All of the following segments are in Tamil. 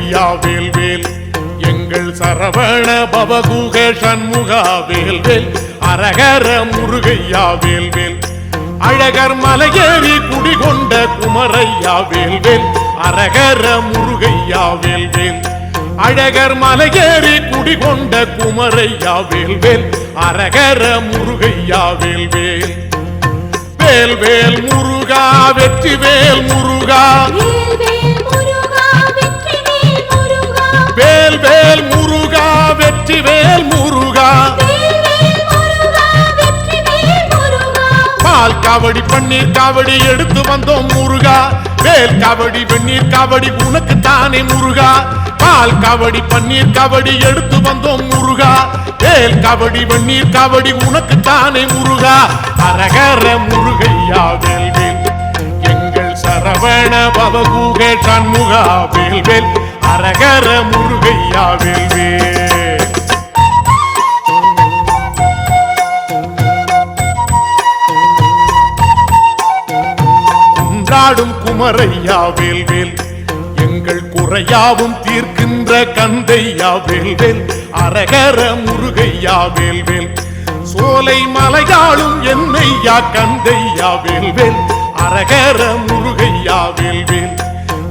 ஐயா வேல்வேல் எங்கள் சரவண பவகுக சண்முகா வேல்வேல் அரகர முருகையா வேல்வேல் அழகர் மலையேறி குடிகொண்ட குமரையா வேல்வேல் அரகர முருகையா வேல்வேல் அழகர் மலையேறி குடிகொண்ட குமரையா வேல்வேல் அரகர முருகையா வேல்வேல் வேல்வேல் முருகா வெற்றி வேல் முருகா. பால் காவடி பன்னீர் காவடி எடுத்து வந்தோம் முருகா. வேல் காவடி வெந்நீர் காவடி உனக்கு தானே முருகா. பால் காவடி பன்னீர் காவடி எடுத்து வந்தோம் முருகா. வேல் காவடி வெந்நீர் காவடி உனக்கு தானே முருகா. அரகர முருகையா வேல் வேல். எங்கள் சரவண பவகூக சண்முகா வேல் வேல். அரகர முருகையா வேல் வேல். குமரையா வேல்வேல் எங்கள் குறையாவும் தீர்க்கின்ற கந்தையா வேல்வேல் அரகர முருகையா வேல்வேல் சோலை மலையாளும் என்னையா கந்தையா வேல்வேல் அரகர முருகையா வேல்வேல்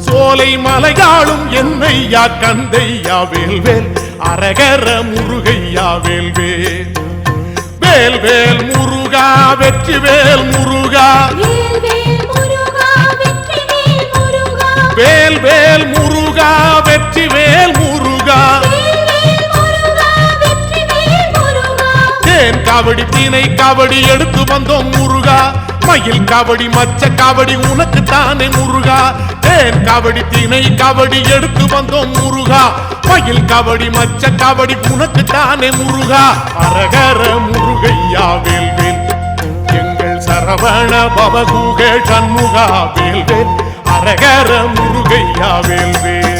சோலை மலையாளும் என்னையா கந்தையா வேல்வேல் அரகர முருகையா வேல்வேல் வேல். வேல் முருகா வெற்றி வேல் முருகா. தேன் காவடி தீனை காவடி எடுத்து வந்தோம் முருகா. மயில் காவடி மச்ச காவடி உனக்கு தானே முருகா. தேன் காவடி தீனை காவடி எடுத்து வந்தோம் முருகா. மயில் காவடி மச்ச காவடி உனக்கு தானே முருகா. அரகர முருகையா வேல்வேல் எங்கள் சரவண பவகுக சண்முகா வேல்வேல் அரகர முருகையா வேல்வேல்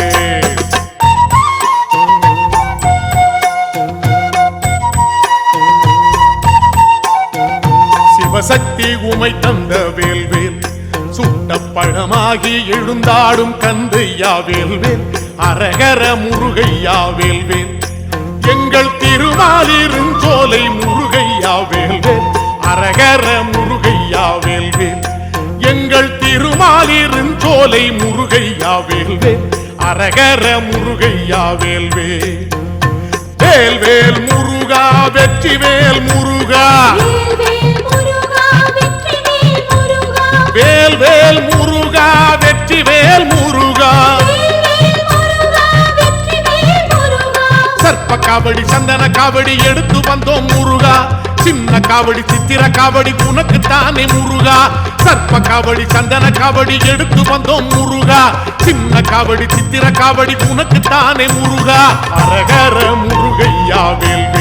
சிவசக்தி தந்த வேல்வேல். சுட்ட பழமாகி எழுந்தாடும் கந்தையா வேல்வேல். அரகர முருகையா வேல்வேல். எங்கள் திருமாலிருஞ்சோலை முருகையா வேல்வேல். அரகர முருகையா வேல்வேல். எங்கள் திருமாலிருஞ்சோலை முருகையா வேல்வேல். அரகர முருகையா வேல்வேல். வேல்வேல் முருகா வெற்றி வேல் முருகா. வேல்வேல் முருகா சர்ப்ப காவடி சந்தன காவடி எடுத்து வந்தோம் முருகா. சின்ன காவடி சித்திர காவடி உனக்கு தானே முருகா. சர்ப்ப காவடி சந்தன காவடி எடுத்து வந்தோம் முருகா. சின்ன காவடி சித்திர காவடி உனக்கு தானே முருகா. அரகர முருகையா வேல்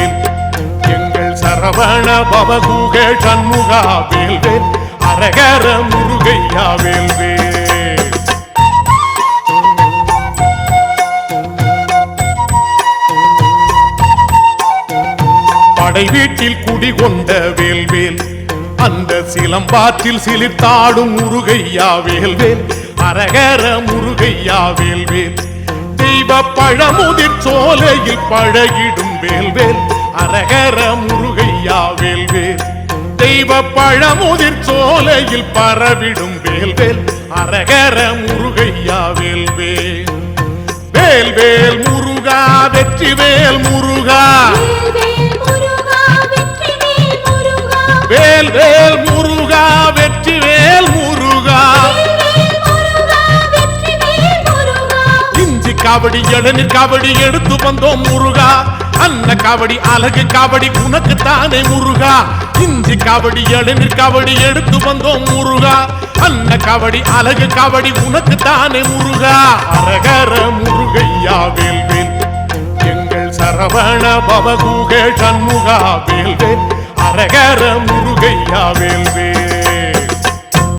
எங்கள் சரவண பவகுக சண்முகா வேல் அரகர முருகையா வேல். வேல் வீட்டில் குடிகொண்ட வேல்வேல். அந்த சிலம்பாற்றில் சிலிர்த்தாடும் முருகையா வேல்வேல். அரகர முருகையா வேல்வேல். தெய்வ பழமுதிர் சோலையில் பழகிடும் வேல்வேல். அரகர முருகையா வேல்வேல். தெய்வ பழமுதிர் சோலையில் பரவிடும் வேல்வேல். அரகர முருகையா வேல்வேல். வேல்வேல் முருகா வெற்றி வேல் முருகா. வேல்வேல் முருகா காவடி இளநீர் காவடி எடுத்து வந்தோம் முருகா. அன்ன காவடி அழகு காவடி உனக்கு தானே முருகா. இந்தி காவடி இளநீர் காவடி எடுத்து வந்தோம் முருகா. அன்ன காவடி அழகு காவடி உனக்கு தானே முருகா. அரகர முருகையா வேல்வேல் எங்கள் சரவண பவகுக சண்முகா வேல்வேல் அரகர முருகையா வேல்வேல்